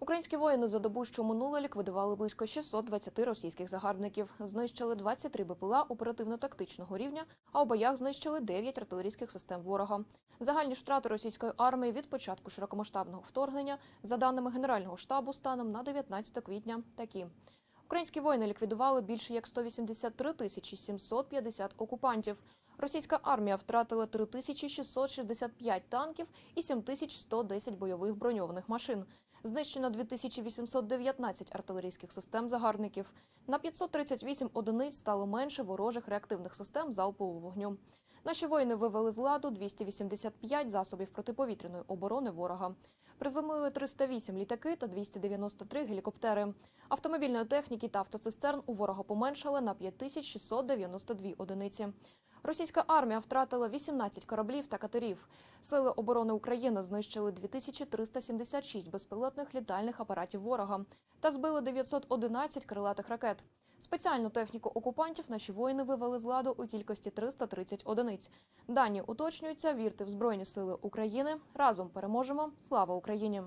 Українські воїни за добу, що минуло, ліквідували близько 620 російських загарбників. Знищили 23 БПЛА оперативно-тактичного рівня, а у боях знищили 9 артилерійських систем ворога. Загальні ж втрати російської армії від початку широкомасштабного вторгнення, за даними Генерального штабу, станом на 19 квітня, такі. Українські воїни ліквідували більше як 183 тисячі 750 окупантів. Російська армія втратила 3665 танків і 7110 бойових броньованих машин. Знищено 2819 артилерійських систем загарбників. На 538 одиниць стало менше ворожих реактивних систем залпового вогню. Наші воїни вивели з ладу 285 засобів протиповітряної оборони ворога. Приземлили 308 літаки та 293 гелікоптери. Автомобільної техніки та автоцистерн у ворога поменшали на 5692 одиниці. Російська армія втратила 18 кораблів та катерів. Сили оборони України знищили 2376 безпілотних літальних апаратів ворога та збили 911 крилатих ракет. Спеціальну техніку окупантів наші воїни вивели з ладу у кількості 330 одиниць. Дані уточнюються. Вірте в Збройні Сили України. Разом переможемо. Слава Україні!